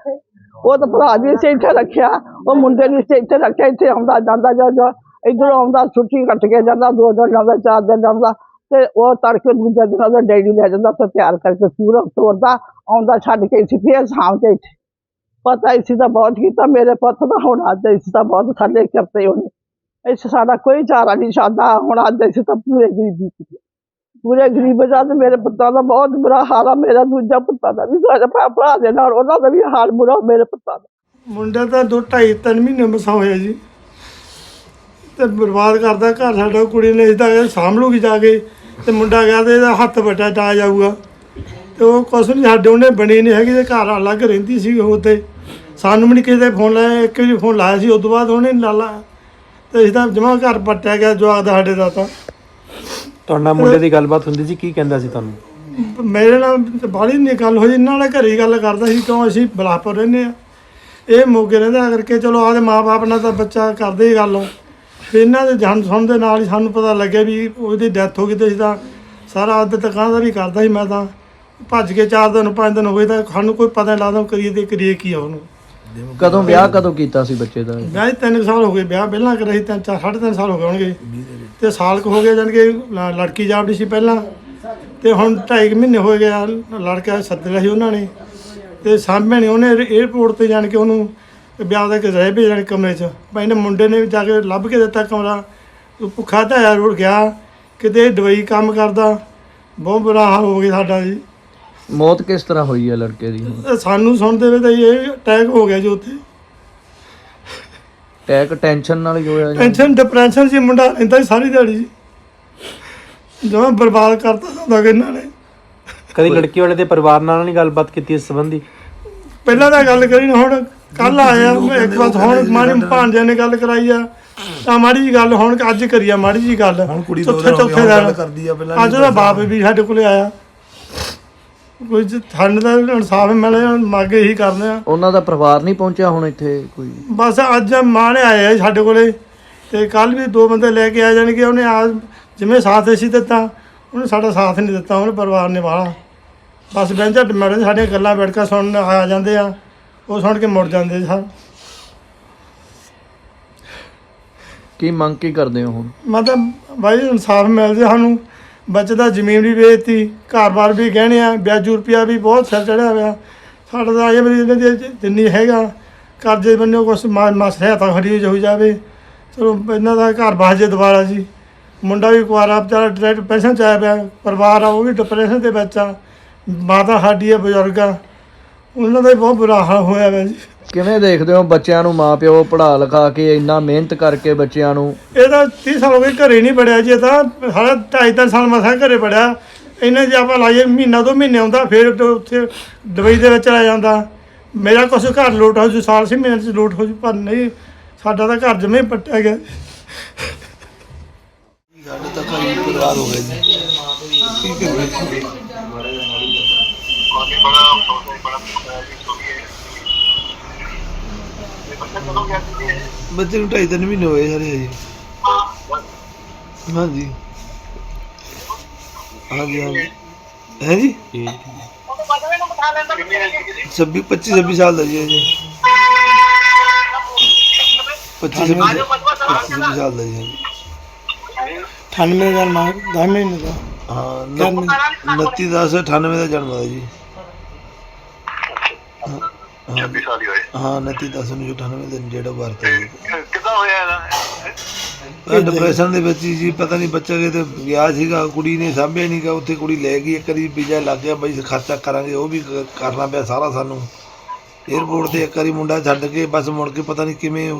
I: ਉਹ ਤਾਂ ਭਰਾ ਵੀ ਇੱਥੇ ਇੱਥੇ ਰੱਖਿਆ ਉਹ ਮੁੰਡੇ ਨੂੰ ਇੱਥੇ ਇੱਥੇ ਰੱਖਿਆ ਇੱਥੇ ਆਉਂਦਾ ਜਾਂਦਾ ਜਾਂਦਾ ਇੱਧਰੋਂ ਆਉਂਦਾ ਛੁੱਟੀ ਕੱਟ ਕੇ ਜਾਂਦਾ ਦੋ ਦਿਨ ਜਾਂਦਾ ਚਾਰ ਦਿਨ ਜਾਂਦਾ। ਤੇ ਉਹ ਤੜਕੇ ਦੂਜੇ ਦਿਨ ਉਹਦਾ ਡੈਡੀ ਲੈ ਜਾਂਦਾ ਤੇ ਤਿਆਰ ਕਰਕੇ ਪੂਰਾ ਤੋਰਦਾ ਆਉਂਦਾ ਛੱਡ ਕੇ ਇੱਥੇ ਫੇਰ ਸ਼ਾਮ ਤੇ ਇੱਥੇ। ਪਤਾ ਇਸੇ ਦਾ ਬਹੁਤ ਕੀਤਾ ਮੇਰੇ ਪੁੱਤ ਦਾ ਹੁਣ ਅੱਜ ਇਸ ਦਾ ਬਹੁਤ ਥੱਲੇ ਕਰਤੇ ਉਹਨੇ ਇਸ ਸਾਡਾ ਕੋਈ ਚਾਰਾ ਨਹੀਂ ਸਾਡਾ ਹੁਣ ਅੱਜ ਇਸ ਤਾਂ ਪੂਰੇ ਗਰੀਬੀ ਕੀਤੀ ਪੂਰੇ ਗਰੀਬ ਦਾ ਤੇ ਮੇਰੇ ਪੁੱਤਾਂ ਦਾ ਬਹੁਤ ਬੁਰਾ ਹਾਲ ਆ, ਮੇਰਾ ਦੂਜਾ ਪੁੱਤਾਂ ਦਾ ਵੀ, ਸਾਡੇ ਭਰਾ ਭਰਾ ਦੇ ਨਾਲ ਉਹਨਾਂ ਦਾ ਵੀ ਹਾਲ ਬੁਰਾ, ਮੇਰੇ ਪੁੱਤਾਂ ਦਾ।
E: ਮੁੰਡਾ ਤਾਂ ਦੋ ਢਾਈ ਤਿੰਨ ਮਹੀਨੇ ਮਸਾਂ ਹੋਇਆ ਜੀ। ਤੇ ਬਰਬਾਦ ਕਰਦਾ ਘਰ ਸਾਡਾ ਕੁੜੀ ਨੇ ਇਸਦਾ ਸਾਂਭ ਜਾ ਕੇ, ਤੇ ਮੁੰਡਾ ਗਿਆ ਤੇ ਇਹਦਾ ਹੱਥ ਵੱਟਾ ਟਾ ਜਾਊਗਾ। ਤੇ ਉਹ ਕੁਛ ਨਹੀਂ ਸਾਡੇ ਉਹਨੇ ਬਣੀ ਨਹੀਂ ਹੈਗੀ, ਤੇ ਘਰ ਅਲੱਗ ਰਹਿੰਦੀ ਸੀ ਉਹ ਤੇ। ਸਾਨੂੰ ਵੀ ਨਹੀਂ ਕਿਸੇ ਫੋਨ ਲਾਇਆ, ਇੱਕ ਵੀ ਫੋਨ ਲਾਇਆ ਸੀ ਉਸ ਤੋਂ ਬਾਅਦ ਉਹਨੇ ਨੀ ਲਾਲਾ ਤੇ ਇਸਦਾ ਜਮਾ ਘਰ ਪੱਟਿਆ ਗਿਆ ਜਵਾਬ ਸਾਡੇ ਦਾ ਤਾਂ।
G: ਤੁਹਾਡੇ ਨਾਲ ਮੁੰਡੇ ਦੀ ਗੱਲਬਾਤ ਹੁੰਦੀ ਸੀ, ਕੀ ਕਹਿੰਦਾ ਸੀ ਤੁਹਾਨੂੰ?
E: ਮੇਰੇ ਨਾਲ ਬਾਹਲੀ ਨਹੀਂ ਗੱਲ ਹੋਈ, ਇਹਨਾਂ ਨਾਲ ਘਰੇ ਹੀ ਗੱਲ ਕਰਦਾ ਸੀ, ਕਿਉਂ ਅਸੀਂ ਬਲਾਪੁਰ ਰਹਿੰਦੇ ਆ ਇਹ ਮੋਗੇ ਰਹਿੰਦਾ ਕਰਕੇ ਚਲੋ ਆਦੇ ਮਾਪੇ ਨਾਲ ਤਾਂ ਬੱਚਾ ਕਰਦੇ ਹੀ ਗੱਲ। ਫਿਰ ਇਹਨਾਂ ਦੇ ਜਨ ਸੁਣ ਦੇ ਨਾਲ ਹੀ ਸਾਨੂੰ ਪਤਾ ਲੱਗਿਆ ਵੀ ਉਹਦੀ ਡੈਥ ਹੋ ਗਈ ਤੇ ਅਸੀਂ ਤਾਂ ਸਾਰਾ ਅੱਧ ਦੁਕਾਨਦਾਰੀ ਕਰਦਾ ਸੀ, ਮੈਂ ਤਾਂ ਭੱਜ ਕੇ 4 ਦਿਨ 5 ਦਿਨ ਹੋਏ ਤਾਂ ਸਾਨੂੰ ਕੋਈ ਪਤਾ ਨਹੀਂ ਲੱਗਦਾ ਕਰੀਏ ਤੇ ਕਰੀਏ ਕੀ ਆ ਉਹਨੂੰ।
F: ਕਦੋਂ ਵਿਆਹ ਕਦੋਂ ਕੀਤਾ ਸੀ ਬੱਚੇ ਦਾ?
E: ਵਿਆਹ 3 ਸਾਲ ਹੋ ਗਏ। ਵਿਆਹ ਪਹਿਲਾਂ ਕਰਿਆ ਸੀ ਤਿੰਨ ਚਾਰ ਸਾਢੇ ਤਿੰਨ ਸਾਲ ਹੋ ਗਏ ਹੋਣਗੇ। ਤੇ ਸਾਲ ਕੁ ਹੋ ਗਿਆ ਜਾਣੀ ਕਿ ਲੜਕੀ ਜਾਪਦੀ ਸੀ ਪਹਿਲਾਂ। ਤੇ ਹੁਣ ਢਾਈ ਕੁ ਮਹੀਨੇ ਹੋ ਗਏ ਆ ਲੜਕਾ ਸੱਦਿਆ ਸੀ ਉਹਨਾਂ ਨੇ। ਤੇ ਸਾਹਮਣੇ ਨੇ ਉਹਨੇ 에어ਪੋਰਟ ਤੇ ਜਾਣ ਕੇ ਉਹਨੂੰ ਵਿਆਹ ਦਾ ਕਿ ਰਹਿ ਵੀ ਜਾਣ ਕਮਰੇ 'ਚ। ਭਾਈ ਨੇ ਮੁੰਡੇ ਨੇ ਜਾ ਕੇ ਲੱਭ ਕੇ ਦਿੱਤਾ ਕਮਰਾ। ਉਹ ਭੁੱਖਾ ਧਾਇਆ ਰੁੜ ਗਿਆ। ਕਿਤੇ ਦਵਾਈ ਕੰਮ ਕਰਦਾ। ਬਹੁਤ ਬੁਰਾ ਹਾਲ ਹੋ ਗਿਆ ਸਾਡਾ ਜੀ।
F: ਮੌਤ ਕਿਸ ਤਰ੍ਹਾਂ ਹੋਈ ਹੈ ਲੜਕੇ ਦੀ?
E: ਸਾਨੂੰ ਸੁਣਦੇ ਵੇ ਤਾਂ ਇਹ ਅਟੈਕ ਹੋ ਗਿਆ ਜੀ ਉੱਥੇ।
F: ਟੈਕ ਟੈਨਸ਼ਨ ਨਾਲ ਹੀ ਹੋਇਆ ਜੀ।
E: ਟੈਨਸ਼ਨ ਡਿਪਰੈਸ਼ਨ ਸੀ ਮੁੰਡਾ ਰਹਿੰਦਾ ਸੀ ਸਾਰੀ ਦਿਹਾੜੀ ਜੀ। ਜਮਾਂ ਬਰਬਾਦ ਕਰਤਾ ਹੁੰਦਾ ਕਿ ਇਹਨਾਂ ਨੇ।
G: ਕਦੀ ਲੜਕੀ ਵਾਲੇ ਦੇ ਪਰਿਵਾਰ ਨਾਲ ਨਹੀਂ ਗੱਲਬਾਤ ਕੀਤੀ ਇਸ ਸੰਬੰਧੀ?
E: ਪਹਿਲਾਂ ਤਾਂ ਗੱਲ ਕਰੀ ਨਾ ਹੁਣ ਕੱਲ ਆਇਆ ਮੈਂ ਇੱਕ ਵਾਰ ਹੁਣ ਮਾੜੀ ਭਾਂਜਿਆਂ ਨੇ ਗੱਲ ਕਰਾਈ ਆ। ਤਾਂ ਮਾੜੀ ਜੀ ਗੱਲ ਹੁਣ ਅੱਜ ਕਰੀ ਆ ਮਾੜੀ ਜੀ ਗੱਲ।
D: ਹੁਣ ਕੁੜੀ ਦੋ ਹੋ
E: ਚੌਥੇ ਦਿਨ।
D: ਕਰਦੀ ਆ, ਪਹਿਲਾਂ
E: ਅੱਜ ਉਹਦਾ ਬਾਪ ਵੀ ਸਾਡੇ ਕੋਲੇ ਆਇਆ। ਕੋਈ ਠੰਡ ਦਾ ਇਨਸਾਫ ਮਿਲੇ ਮਾਗੇ ਹੀ ਕਰਦੇ ਆ।
F: ਉਹਨਾਂ ਦਾ ਪਰਿਵਾਰ ਨਹੀਂ ਪਹੁੰਚਿਆ ਹੁਣ ਇੱਥੇ ਕੋਈ?
E: ਬਸ ਅੱਜ ਮਾਂ ਨੇ ਆਏ ਆ ਸਾਡੇ ਕੋਲੇ ਤੇ ਕੱਲ ਵੀ ਦੋ ਬੰਦੇ ਲੈ ਕੇ ਆ ਜਾਣਗੇ ਉਹਨੇ ਆ ਜਿਵੇਂ ਸਾਥ ਅਸੀਂ ਦਿੱਤਾ ਉਹਨੇ ਸਾਡਾ ਸਾਥ ਨਹੀਂ ਦਿੱਤਾ ਉਹਨੇ ਪਰਿਵਾਰ ਨੇ ਵਾਲਾ ਬਸ ਬੈਂਚਾ ਮੈਡਮ ਸਾਡੀਆਂ ਗੱਲਾਂ ਬੈਠ ਕੇ ਸੁਣਨ ਆ ਜਾਂਦੇ ਆ ਉਹ ਸੁਣ ਕੇ ਮੁੜ ਜਾਂਦੇ ਸਨ।
F: ਕੀ ਮੰਗ ਕੀ ਕਰਦੇ ਹੋ ਹੁਣ?
E: ਮਤਲਬ ਭਾਈ ਇਨਸਾਫ ਮਿਲ ਜੇ ਸਾਨੂੰ ਬੱਚੇ ਦਾ ਜ਼ਮੀਨ ਵੀ ਵੇਚਤੀ, ਘਰ-ਬਾਰ ਵੀ ਗਹਿਣੇ ਆ, ਵਿਆਜੂ ਰੁਪਿਆ ਵੀ ਬਹੁਤ ਸਿਰ ਚੜਿਆ ਹੋਇਆ। ਸਾਡਾ ਤਾਂ ਇਹ ਵੀ ਇਹਨਾਂ ਦੀ ਜਿੰਨੀ ਹੈਗਾ, ਕਰਜ਼ੇ ਬੰਨਿਓ ਕੁਛ ਮਸ ਸਹਾਇਤਾ ਖਰੀ ਹੋ ਜਾਵੇ। ਚਲੋ, ਇਹਨਾਂ ਦਾ ਘਰ ਬਸ ਜੇ ਦੁਬਾਰਾ ਜੀ। ਮੁੰਡਾ ਵੀ ਕੁਆਰਾ, ਵਿਚਾਰਾ ਡਾਇਰੈਕਟ ਪੈਨਸ਼ਨ ਚ ਆਇਆ ਪਿਆ, ਪਰਿਵਾਰ ਆ, ਉਹ ਵੀ ਡਿਪਰੈਸ਼ਨ ਦੇ ਵਿੱਚ ਆ। ਮਾਤਾ ਸਾਡੀ ਆ, ਬਜ਼ੁਰਗ ਆ। ਉਹਨਾਂ ਦਾ ਵੀ ਬਹੁਤ ਬੁਰਾ ਹਾਲ ਹੋਇਆ ਵਾ ਜੀ।
F: ਕਿਵੇਂ ਦੇਖਦੇ ਹੋ ਬੱਚਿਆਂ ਨੂੰ ਮਾਪਿਓ ਪੜ੍ਹਾ ਲਿਖਾ ਕੇ ਇੰਨਾ ਮਿਹਨਤ ਕਰਕੇ ਬੱਚਿਆਂ ਨੂੰ?
E: ਇਹ ਤਾਂ 30 ਸਾਲ ਹੋ ਗਏ ਘਰੇ ਨਹੀਂ ਪੜਿਆ ਜੀ ਇਹ ਤਾਂ ਸਾਰਾ ਢਾਈ ਤਿੰਨ ਸਾਲ ਮਸਾਂ ਘਰੇ ਪੜਿਆ। ਇਹਨੇ ਜੇ ਆਪਾਂ ਲਾਈਏ ਮਹੀਨਾ ਦੋ ਮਹੀਨੇ ਆਉਂਦਾ ਫਿਰ ਉੱਥੇ- ਉੱਥੇ ਦੁਬਈ ਦੇ ਵਿੱਚ ਚਲਾ ਜਾਂਦਾ। ਮੇਰਾ ਕੁਛ ਘਰ ਲੋਟ ਹੋ ਜੂ ਸਾਲ ਸੀ ਮਹੀਨੇ ਚ ਲੋਟ ਹੋ ਜੂ ਪਰ ਨਹੀਂ ਸਾਡਾ ਤਾਂ ਘਰ ਜਮੇ ਪੱਟਿਆ ਗਿਆ।
D: ਸਾਡੇ ਤਾਂ ਘਰ ਹੀ ਬਰਬਾਦ ਹੋ ਗਏ ਜੀ। ਕੀ ਕਰੀਏ? ਬੱਚੇ ਨੂੰ ਢਾਈ ਤਿੰਨ ਮਹੀਨੇ ਹੋਏ ਸਾਰੇ ਜੀ ਹਾਂਜੀ। ਹਾਂਜੀ ਹਾਂਜੀ ਹੈ ਜੀ? 26 25 26 ਸਾਲ ਦਾ ਜੀ ਜੀ 25 26 ਸਾਲ ਦਾ ਜੀ ਹਾਂਜੀ।
C: 98 ਦਾ ਮਾਰ 10 ਮਹੀਨੇ ਦਾ।
D: ਹਾਂ 29 10 98 ਦਾ ਜਨਮ ਹੈ ਜੀ।
J: 26 ਸਾਲ ਹੀ ਹੋਏ।
D: ਹਾਂ 29 10 ਨੂੰ 98 ਦਿਨ ਜਿਹੜਾ ਵਰਤ
J: ਕਿੱਦਾਂ ਹੋਇਆ ਇਹਦਾ?
D: ਡਿਪਰੈਸ਼ਨ ਦੇ ਵਿੱਚ ਹੀ ਜੀ ਪਤਾ ਨਹੀਂ ਬੱਚਾ ਕਿਤੇ ਗਿਆ ਸੀਗਾ ਕੁੜੀ ਨੇ ਸਾਂਭਿਆ ਨਹੀਂ ਗਾ ਉੱਥੇ ਕੁੜੀ ਲੈ ਗਈ ਇੱਕ ਵਾਰੀ ਵੀਜ਼ਾ ਲੱਗ ਗਿਆ ਬਈ ਖਰਚਾ ਕਰਾਂਗੇ ਉਹ ਵੀ ਕਰਨਾ ਪਿਆ ਸਾਰਾ ਸਾਨੂੰ। 에어ਪੋਰਟ ਤੇ ਇੱਕ ਵਾਰੀ ਮੁੰਡਾ ਛੱਡ ਕੇ ਬਸ ਮੁੜ ਕੇ ਪਤਾ ਨਹੀਂ ਕਿਵੇਂ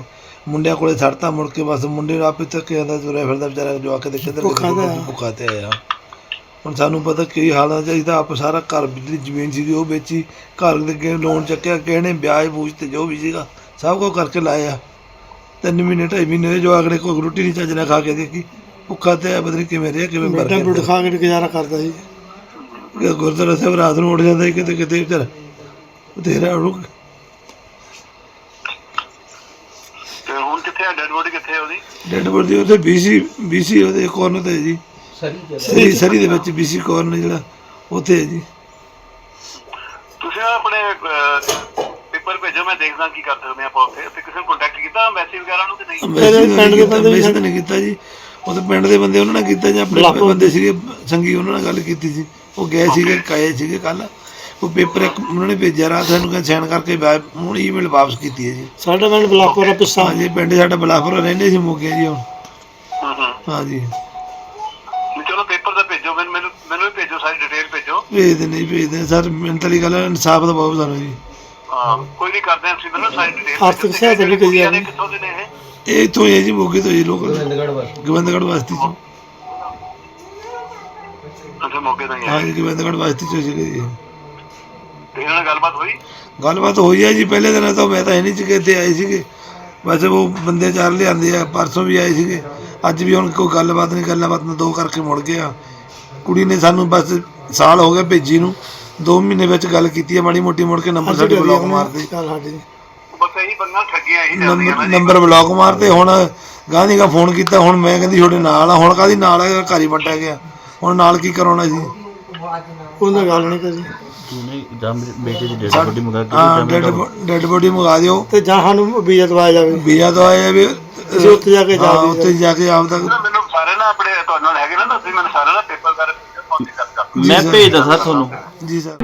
D: ਮੁੰਡਿਆਂ ਕੋਲੇ ਛੱਡਤਾ ਮੁੜ ਕੇ ਬਸ ਮੁੰਡੇ ਨੂੰ ਆਪੇ ਤੱਕ ਜਾਂਦਾ ਤੁਰਿਆ ਫਿਰਦਾ ਵਿਚਾਰਾ ਜੋ ਆ ਕੇ ਤੇ ਕਿੱਧਰ
C: ਭੁੱਖਾ ਤੇ ਆਇਆ।
D: ਹੁਣ ਸਾਨੂੰ ਪਤਾ ਕੀ ਹਾਲਾਂ ਚਾਹੀਦਾ ਆਪ ਸਾਰਾ ਘਰ ਜਿਹੜੀ ਜ਼ਮੀਨ ਸੀਗੀ ਉਹ ਵੇਚੀ ਘਰ ਦੇ ਅੱਗੇ ਲੋਨ ਚੱਕਿਆ ਕਿਸੇ ਨੇ ਵਿਆਜ ਬੂਝ ਤੇ ਜੋ ਵੀ ਸੀਗਾ ਸਭ ਕੁਝ ਕਰਕੇ ਲਾਇਆ ਤਿੰਨ ਮਹੀਨੇ ਢਾਈ ਮਹੀਨੇ ਹੋਏ ਜੋ ਅਗਲੇ ਕੋਈ ਰੋਟੀ ਨਹੀਂ ਚੱਜ ਨਾਲ ਖਾ ਕੇ ਦੇਖੀ। ਭੁੱਖਾ ਤੇ ਨਹੀਂ ਕਿਵੇਂ ਰਿਹਾ ਕਿਵੇਂ ਮਰ
C: ਬੇਟਾ ਬੁੱਢ
D: ਗਿਆ
C: ਖਾ ਕੇ ਗੁਜ਼ਾਰਾ ਕਰਦਾ ਸੀ।
D: ਕਿ ਗੁਰਦੁਆਰਾ ਸਾਹਿਬ ਰਾਤ ਨੂੰ ਉੱਠ ਜਾਂਦਾ ਸੀ ਕਿਤੇ ਕਿਤੇ ਵਿਚਾਰਾ ਤੇਰਾ ਉਹਨੂੰ
J: ਤੇ ਹੁਣ ਕਿੱਥੇ ਆ? ਡੈਡ ਬੋਡੀ ਕਿੱਥੇ ਆ ਉਹਦੀ?
D: ਡੈਡ ਬੋਡੀ ਉਹਦੇ ਬੀਸੀ ਬੀਸੀ ਉਹਦੇ ਕੋਰਨ ਤੇ ਜੀ। ਸਰੀ ਸਰੀ ਦੇ ਵਿੱਚ ਬੀਸੀ ਕੋਰਨ ਜਿਹੜਾ ਉੱਥੇ ਹੈ ਜੀ।
J: ਤੁਸੀਂ ਆਪਣੇ ਪੇਪਰ ਭੇਜੋ ਮੈਂ ਦੇਖਦਾ ਕੀ ਕਰ ਸਕਦੇ ਆਪਾਂ ਉੱਥੇ। ਤੇ ਕਿਸੇ ਨੂੰ ਕੰਟੈਕਟ ਕੀਤਾ ਮੈਸੇਜ ਵਗੈਰਾ ਨੂੰ ਕਿ ਨਹੀਂ?
C: ਪਿੰਡ ਦੇ ਬੰਦੇ ਵੀ
D: ਕੀਤਾ ਜੀ। ਉਹ ਤਾਂ ਪਿੰਡ ਦੇ ਬੰਦੇ ਉਹਨਾਂ ਨੇ ਕੀਤਾ ਜੀ ਆਪਣੇ ਬੰਦੇ ਸੀਗੇ ਸੰਗੀ ਉਹਨਾਂ ਨਾਲ ਗੱਲ ਕੀਤੀ ਸੀ। ਉਹ ਗਏ ਸੀਗੇ ਕਾਏ ਸੀਗੇ ਕੱਲ ਉਹ ਪੇਪਰ ਇੱਕ ਉਹਨਾਂ ਨੇ ਭੇਜਿਆ ਰਾਤ ਸਾਨੂੰ ਕਹਿੰਦੇ ਸਾਈਨ ਕਰਕੇ ਹੁਣ ਈਮੇਲ ਵਾਪਸ ਕੀਤੀ ਹੈ ਜੀ।
C: ਸਾਡਾ ਪਿੰਡ ਬਲਾਕਪੁਰ ਦਾ
D: ਹਾਂਜੀ ਪਿੰਡ ਸਾਡਾ ਬਲਾਫਰ ਰਹਿੰਦੇ ਸੀ ਮੋਗੇ ਜੀ ਹੁਣ।
J: ਹੂੰ ਹੂੰ ਭੇਜੋ ਭੇਜ
D: ਦਿੰਦੇ ਜੀ ਭੇਜ ਦਿੰਦੇ ਸਰ ਵਾਲੀ ਗੱਲ ਹੈ ਇਨਸਾਫ ਦਾ ਬਹੁਤ ਸਾਨੂੰ ਜੀ।
J: ਹਾਂ ਕੋਈ ਨਹੀਂ ਕਰਦੇ ਅਸੀਂ ਮੈਨੂੰ ਸਾਰੀ ਡਿਟੇਲ
C: ਆਰਥਿਕ ਸਹਾਇਤਾ ਵੀ ਕਰੀ ਜਾਂਦੀ।
J: ਕਿੱਥੋਂ ਦੇ ਨੇ ਇਹ?
D: ਇਹ ਇੱਥੋਂ ਹੀ ਹੈ ਜੀ ਮੋਗੇ ਤੋਂ ਜੀ ਲੋਕ ਗੋਬਿੰਦਗੜ੍ਹ ਬਸਤੀ ਚੋਂ
J: ਅੱਛਾ ਮੌਕੇ ਦਾ ਹੀ ਆ
D: ਹਾਂਜੀ ਗੋਬਿੰਦਗੜ੍ਹ ਬਸਤੀ ਸੀਗੇ ਜੀ।
J: ਤੇ ਇਹਨਾਂ ਨਾਲ ਗੱਲਬਾਤ ਹੋਈ?
D: ਗੱਲਬਾਤ ਹੋਈ ਹੈ ਜੀ ਪਹਿਲੇ ਦਿਨ ਤਾਂ ਮੈਂ ਤਾਂ ਇਹ ਨਹੀਂ ਸੀ ਕਿ ਇੱਥੇ ਆਏ ਸੀਗੇ। ਵੈਸੇ ਉਹ ਬੰਦੇ ਚਾਰ ਲਿਆਂਦੇ ਆ ਪਰਸੋਂ ਵੀ ਆਏ ਸੀਗੇ। ਅੱਜ ਵੀ ਹੁਣ ਕੋਈ ਗੱਲਬਾਤ ਨਹੀਂ ਗੱਲਬਾਤ ਨੂੰ ਦੋ ਕਰਕੇ ਮੁੜ ਗਏ ਆ। ਕੁੜੀ ਨੇ ਸਾਨੂੰ ਬਸ ਸਾਲ ਹੋ ਗਿਆ ਭੇਜੀ ਨੂੰ। 2 ਮਹੀਨੇ ਵਿੱਚ ਗੱਲ ਕੀਤੀ ਹੈ ਮਾੜੀ ਮੋਟੀ ਮੁੜ ਕੇ ਨੰਬਰ ਸਾਡੇ ਬਲੌਕ ਮਾਰਦੇ।
C: ਚੱਲ ਸਾਡੀ
J: ਬਸ ਇਹੀ ਬੰਦਾ ਠੱਗੀਆਂ ਇਹੀ ਚੱਲਦੀਆਂ
D: ਨੰਬਰ ਬਲੌਕ ਮਾਰਤੇ ਹੁਣ ਗਾਂਧੀ ਦਾ ਫੋਨ ਕੀਤਾ ਹੁਣ ਮੈਂ ਕਹਿੰਦੀ ਤੁਹਾਡੇ ਨਾਲ ਆ ਹੁਣ ਕਾਦੀ ਨਾਲ ਆ ਘਰ ਹੀ ਵੱਟਿਆ ਗਿਆ। ਹੁਣ ਨਾਲ ਕੀ ਕਰਾਉਣਾ ਜੀ?
C: ਉਹਨਾਂ ਗੱਲ ਨਹੀਂ ਕਰੀ।
H: ਤੂਨੇ ਜਾਂ ਮੇਰੇ ਬੇਟੇ ਦੀ ਡੈਡ ਬੋਡੀ ਮੰਗਾ ਕੇ
D: ਹਾਂ ਡੈਡ ਡੈਡ ਬੋਡੀ ਮੰਗਾ ਦਿਓ।
C: ਤੇ ਜਾਂ ਸਾਨੂੰ ਵੀਜ਼ਾ ਦਵਾਇਆ ਜਾਵੇ।
D: ਵੀਜ਼ਾ ਤਾਂ ਆਇਆ ਵੀ
C: ਅਸੀਂ ਉੱਥੇ ਜਾ ਕੇ ਜਾ
D: ਹਾਂ ਉੱਥੇ ਜਾ ਕੇ ਆਪ ਤੱਕ
J: ਮੈਨੂੰ ਸਾਰੇ ਨਾ ਆਪਣੇ ਤੁਹਾਡੇ ਨਾਲ ਹੈਗੇ ਨਾ ਤੁਸੀਂ ਮੈਨੂੰ ਸਾਰੇ ਨਾ
H: ਮੈਂ ਭੇਜਦਾ ਸਰ। ਤੁਹਾਨੂੰ।
D: ਜੀ ਸਰ।